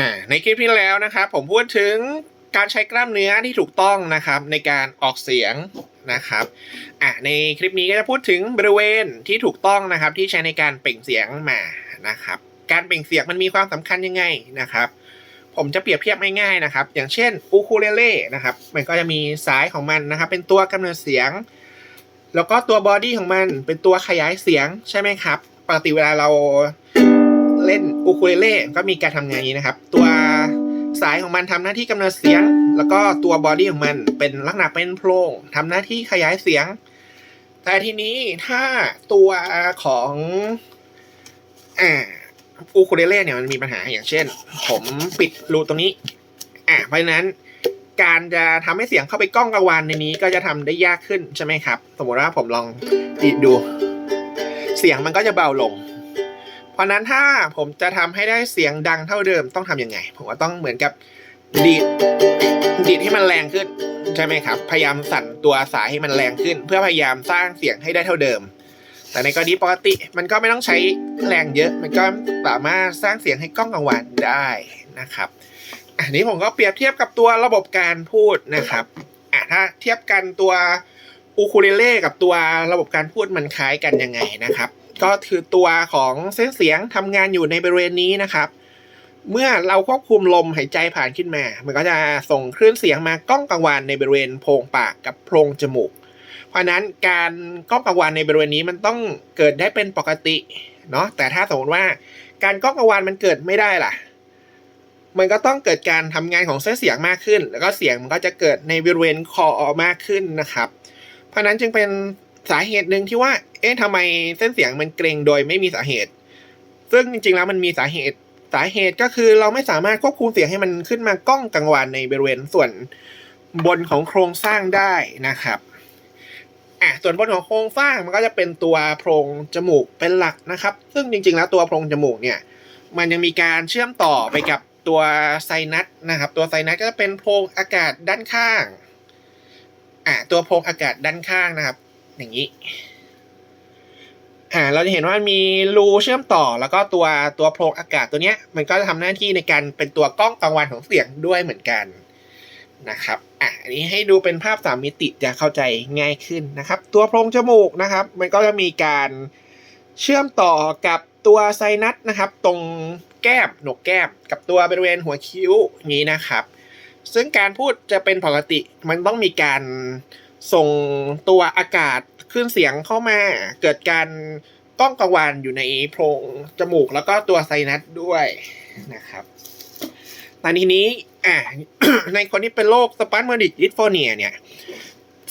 ่ในคลิปที่แล้วนะครับผมพูดถึงการใช้กล้ามเนื้อที่ถูกต้องนะครับในการออกเสียงนะครับอะในคลิปนี้ก็จะพูดถึงบริเวณที่ถูกต้องนะครับที่ใช้ในการเปล่งเสียงมานะครับการเปล่งเสียงมันมีความสำคัญยังไงนะครับ ผมจะเปรียบเทียบง่ายๆนะครับ อย่างเช่นอูคูเลเล่นะครับมันก็จะมีสายของมันนะครับ เป็นตัวกำเนิดเสียง แล้วก็ตัวบอดี้ของมันเป็นตัวขยายเสียงใช่ไหมครับปกติเวลาเรา เล่นอูคูเลเล่ก็มีการทำงานอย่างนี้นะครับ ตัวสายของมันทำหน้าที่กำเนิดเสียง แล้วก็ตัวบอดี้ของมันเป็นลักษณะเป็นโพรงทำหน้าที่ขยายเสียง แต่ทีนี้ถ้าตัวของอ่าอูคูเลเล่เนี่ยมันมีปัญหาอย่างเช่น ผมปิดรูตรงนี้อ่าเพราะฉะนั้นการจะทำให้เสียงเข้าไปกล้องกระวานในนี้ก็จะทำได้ยากขึ้นใช่ไหมครับ สมมติว่าผมลองดีดดู เสียงมันก็จะเบาลง เพราะนั้นถ้าผมจะทำให้ได้เสียงดังเท่าเดิมต้องทำยังไง ผมก็ต้องเหมือนกับดีดดีดให้มันแรงขึ้นใช่ไหมครับ พยายามสั่นตัวสายให้มันแรงขึ้น เพื่อพยายามสร้างเสียงให้ได้เท่าเดิม แต่ในกรณีปกติมันก็ไม่ต้องใช้แรงเยอะ มันก็สามารถสร้างเสียงให้กล้องกังวานได้นะครับ อันนี้ผมก็เปรียบเทียบกับตัวระบบการพูดนะครับอะถ้าเทียบกันตัวอูคูเลเล่กับตัวระบบการพูดมันคล้ายกันยังไงนะครับ ก็คือตัวของเส้นเสียงทำงานอยู่ในบริเวณนี้นะครับ เมื่อเราควบคุมลมหายใจผ่านขึ้นมา มันก็จะส่งคลื่นเสียงมากล้องกังวานในบริเวณโพรงปากกับโพรงจมูก เพราะนั้นการก้องกังวานในบริเวณนี้มันต้องเกิดได้เป็นปกติเนาะแต่ถ้าสมมติว่าการก้องกังวานมันเกิดไม่ได้ล่ะ มันก็ต้องเกิดการทำงานของเส้นเสียงมากขึ้น แล้วก็เสียงมันก็จะเกิดในบริเวณคอมากขึ้นนะครับ เพราะนั้นจึงเป็น สาเหตุหนึ่งที่ว่า เอ๊ะทำไมเส้นเสียงมันเกรงโดยไม่มีสาเหตุ ซึ่งจริงๆแล้วมันมีสาเหตุ สาเหตุก็คือเราไม่สามารถควบคุมเสียงให้มันขึ้นมาก้องกังวานในบริเวณส่วนบนของโครงสร้างได้นะครับอะส่วนบนของโครงสร้างมันก็จะเป็นตัวโพรงจมูกเป็นหลักนะครับ ซึ่งจริงๆแล้วตัวโพรงจมูกเนี่ย มันยังมีการเชื่อมต่อไปกับตัวไซนัสนะครับ ตัวไซนัสก็จะเป็นโพรงอากาศด้านข้างอะตัวโพรงอากาศด้านข้างนะครับ อย่างนี้อ่าเราจะเห็นว่ามันมีรูเชื่อมต่อแล้วก็ตัวตัวโพรงอากาศตัวเนี้ย มันก็จะทำหน้าที่ในการเป็นตัวกล้องกลางวันของเสียงด้วยเหมือนกันนะครับอะอันนี้ให้ดูเป็นภาพสามมิติจะเข้าใจง่ายขึ้นนะครับ ตัวโพรงจมูกนะครับ มันก็จะมีการเชื่อมต่อกับตัวไซนัสนะครับ ตรงแก้มหนกแก้ม กับตัวบริเวณหัวคิ้วนี้นะครับ ซึ่งการพูดจะเป็นปกติมันต้องมีการ ส่งตัวอากาศขึ้นเสียงเข้ามา เกิดการก้องกังวานอยู่ในโพรงจมูกแล้วก็ตัวไซนัสด้วยนะครับตอนทีนี้อ่าในคนที่เป็นโรคสปัสมอดิกดิสโฟเนียเนี่ย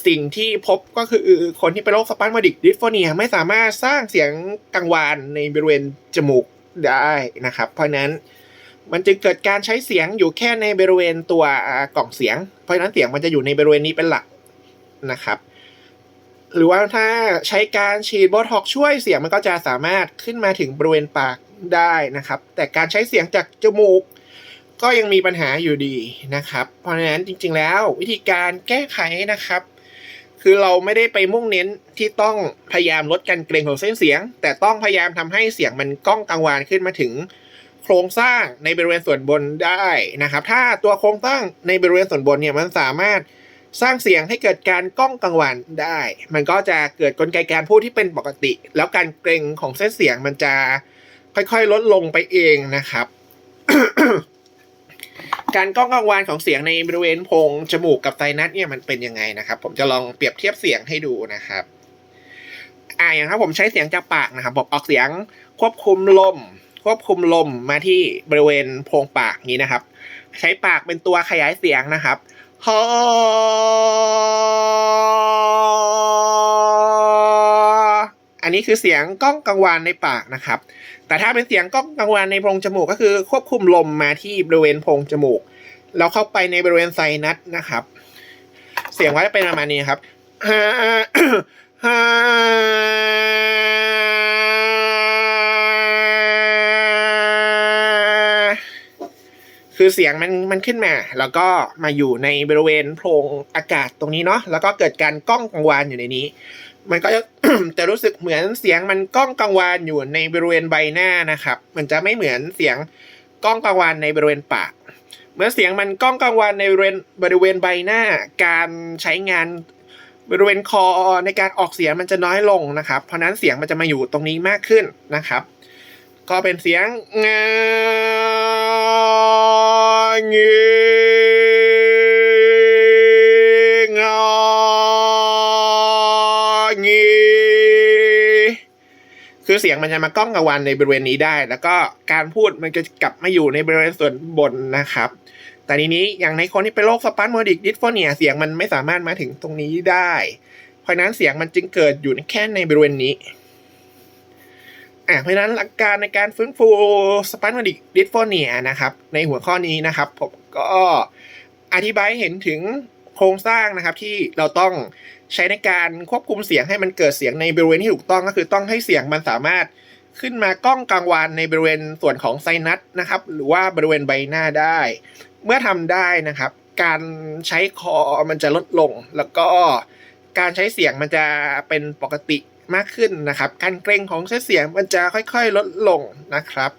สิ่งที่พบก็คือคนที่เป็นโรคสปัสมอดิกดิสโฟเนียไม่สามารถสร้างเสียงกังวานในบริเวณจมูกได้นะครับ เพราะนั้นมันจึงเกิดการใช้เสียงอยู่แค่ในบริเวณตัวกล่องเสียง เพราะฉะนั้นเสียงมันจะอยู่ในบริเวณนี้เป็นหลัก นะครับ หรือว่าถ้าใช้การฉีดโบท็อกช่วยเสียงมันก็จะสามารถขึ้นมาถึงบริเวณปากได้นะครับ แต่การใช้เสียงจากจมูก ก็ยังมีปัญหาอยู่ดีนะครับ เพราะฉะนั้นจริงๆแล้ววิธีการแก้ไขนะครับ คือเราไม่ได้ไปมุ่งเน้นที่ต้องพยายามลดการเกร็งของเส้นเสียง แต่ต้องพยายามทำให้เสียงมันก้องกังวานขึ้นมาถึงโครงสร้างในบริเวณส่วนบนได้นะครับ ถ้าตัวโครงสร้างในบริเวณส่วนบนเนี่ยมันสามารถ สร้างเสียงให้เกิดการก้องกังวานได้ มันก็จะเกิดกลไกการพูดที่เป็นปกติ แล้วการเกรงของเส้นเสียงมันจะค่อยๆ ลดลงไปเองนะครับ การก้องกังวานของเสียงในบริเวณโพรงจมูกกับไซนัสเนี่ยมันเป็นยังไงนะครับ ผมจะลองเปรียบเทียบเสียงให้ดูนะครับอ่าอย่างถ้าผมใช้เสียงจากปากนะครับผมออกเสียงควบคุมลม ควบคุมลมมาที่บริเวณโพรงปากนี้นะครับ ใช้ปากเป็นตัวขยายเสียงนะครับ ฮออันนี้คือเสียงก้องกังวานในปากนะครับ แต่ถ้าเป็นเสียงก้องกังวานในโพรงจมูกก็คือควบคุมลมมาที่บริเวณโพรงจมูก แล้วเข้าไปในบริเวณไซนัสนะครับ เสียงก็จะเป็นประมาณนี้ครับฮ่าฮ่า คือเสียงมันมันขึ้นมา แล้วก็มาอยู่ในบริเวณโพรงอากาศตรงนี้เนาะแล้วก็เกิดการก้องกังวานอยู่ในนี้ มันก็จะรู้สึกเหมือนเสียงมันก้องกังวานอยู่ในบริเวณใบหน้านะครับ มันจะไม่เหมือนเสียงก้องกังวานในบริเวณปากเมื่อเสียงมันก้องกังวานในบริเวณบริเวณใบหน้า การใช้งานบริเวณคอในการออกเสียงมันจะน้อยลงนะครับ เพราะนั้นเสียงมันจะมาอยู่ตรงนี้มากขึ้นนะครับ ก็เป็นเสียงงาเงาเง คือเสียงมันจะมาก้องกังวานในบริเวณนี้ได้ แล้วก็การพูดมันจะกลับมาอยู่ในบริเวณส่วนบนนะครับ แต่ทีนี้อย่างในคนที่เป็นโรคสปัสโมดิกดิสโฟเนียเสียงมันไม่สามารถมาถึงตรงนี้ได้ เพราะนั้นเสียงมันจึงเกิดอยู่แค่ในบริเวณนี้ อะเพราะนั้นหลักการในการฟื้นฟูสปัสโมดิกดิสโฟเนียนะครับในหัวข้อนี้นะครับ ผมก็อธิบายเห็นถึงโครงสร้างนะครับที่เราต้องใช้ในการควบคุมเสียงให้มันเกิดเสียงในบริเวณที่ถูกต้องก็คือต้องให้เสียงมันสามารถขึ้นมาก้องกลางวานในบริเวณส่วนของไซนัสนะครับ หรือว่าบริเวณใบหน้าได้ เมื่อทำได้นะครับ การใช้คอมันจะลดลง แล้วก็การใช้เสียงมันจะเป็นปกติ มากขึ้นนะครับ การเกรงของเส้นเสียงมันจะค่อยๆลดลงนะครับ